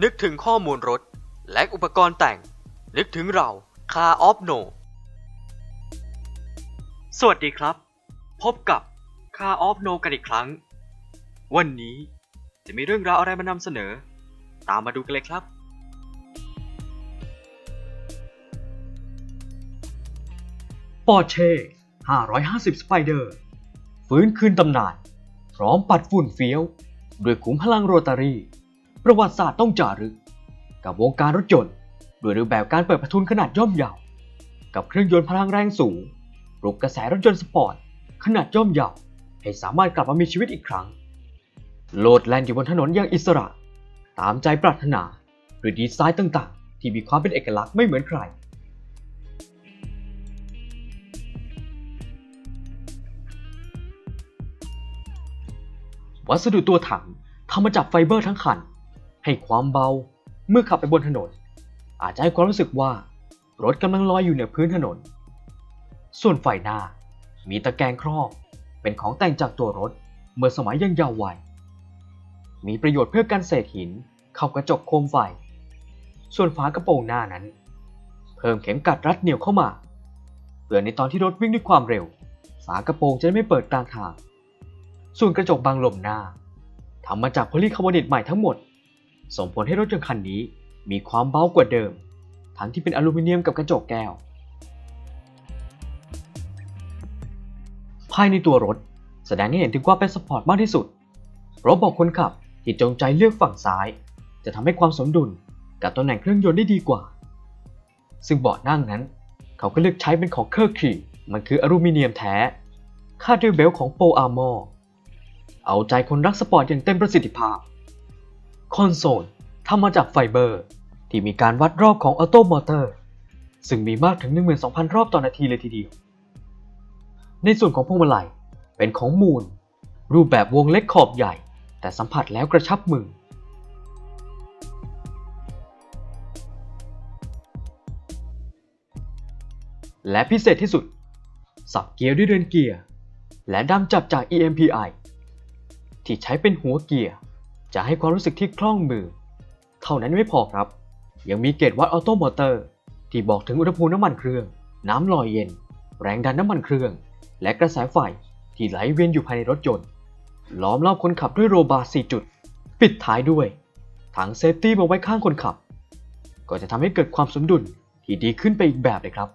นึกถึงข้อมูลรถ และอุปกรณ์แต่ง นึกถึงเราคาออฟโนสวัสดีครับ พบกับคาออฟโนกันอีกครั้ง วันนี้จะมีเรื่องราวอะไรมานำเสนอ ตามมาดูกันเลยครับ ปอร์เช่550 สไปเดอร์ ฟื้นคืนตำนาน พร้อมปัดฝุ่นเฟี้ยว ด้วยขุมพลังโรตารี่ ประวัติศาสตร์ต้องจารึก กับวงการรถยนต์ด้วยรูปแบบการเปิดประทุนขนาดย่อมเยาวกับเครื่องยนต์พลังแรงสูงปลุกกระแสรถยนต์สปอร์ตขนาดย่อมเยาวให้สามารถกลับมามีชีวิตอีกครั้ง โลดแล่นอยู่บนถนนอย่างอิสระ ตามใจปรารถนาด้วยดีไซน์ต่างๆ ที่มีความเป็นเอกลักษณ์ไม่เหมือนใคร วัสดุตัวถังทำมาจากไฟเบอร์ทั้งคัน ให้ความเบา เมื่อขับไปบนถนน อาจจะให้ความรู้สึกว่ารถกำลังลอยอยู่เหนือพื้นถนน ส่วนไฟหน้ามีตะแกรงครอบเป็นของแต่งจากตัวรถเมื่อสมัยยังยาววัย มีประโยชน์เพื่อกันเศษหินเข้ากระจกโคมไฟ ส่วนฝากระโปรงหน้านั้น เพิ่มเข็มกัดรัดเหนี่ยวเข้ามา เพื่อในตอนที่รถวิ่งด้วยความเร็ว ฝากระโปรงจะไม่เปิดกลางทาง ส่วนกระจกบังลมหน้าทำมาจากโพลีคาร์บอเนตใหม่ทั้งหมด ส่งผลให้รถยนต์คันนี้มีความเบากว่าเดิม ทั้งที่เป็นอลูมิเนียมกับกระจกแก้ว ภายในตัวรถแสดงให้เห็นถึงความเป็นสปอร์ตมากที่สุดเราบอกคนขับที่จงใจเลือกฝั่งซ้าย จะทำให้ความสมดุลกับตำแหน่งเครื่องยนต์ได้ดีกว่า ซึ่งเบาะนั่งนั้น เขาก็เลือกใช้เป็นของเคอร์คีมันคืออลูมิเนียมแท้ คาดด้วยเบลของโปอาร์มอร์เอาใจคนรักสปอร์ตอย่างเต็มประสิทธิภาพ คอนโซลทำมาจากไฟเบอร์ ที่มีการวัดรอบของออโตมอเตอร์ ซึ่งมีมากถึง 12,000 รอบต่อนาทีเลยทีเดียว ในส่วนของพวงมาลัยเป็นของมูล รูปแบบวงเล็กขอบใหญ่ แต่สัมผัสแล้วกระชับมือ และพิเศษที่สุด สับเกียร์ด้วยเรือนเกียร์ และด้ามจับจาก EMPI ที่ใช้เป็นหัวเกียร์ จะให้ความรู้สึกที่คล่องมือ เท่านั้นไม่พอครับ ยังมีเกจวัดออโตมอเตอร์ ที่บอกถึงอุณหภูมิน้ำมันเครื่อง น้ำลอยเย็น แรงดันน้ำมันเครื่อง และกระแสไฟที่ไหลเวียนอยู่ภายในรถยนต์ ล้อมรอบคนขับด้วยโรบาร์4จุด ปิดท้ายด้วย ถังเซฟตี้มาไว้ข้างคนขับ ก็จะทำให้เกิดความสมดุลที่ดีขึ้นไปอีกแบบเลยครับ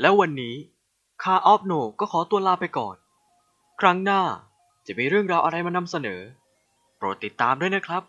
แล้ววันนี้คาออฟโนก็ขอตัวลาไปก่อน ครั้งหน้าจะมีเรื่องราวอะไรมานำเสนอ โปรดติดตามด้วยนะครับ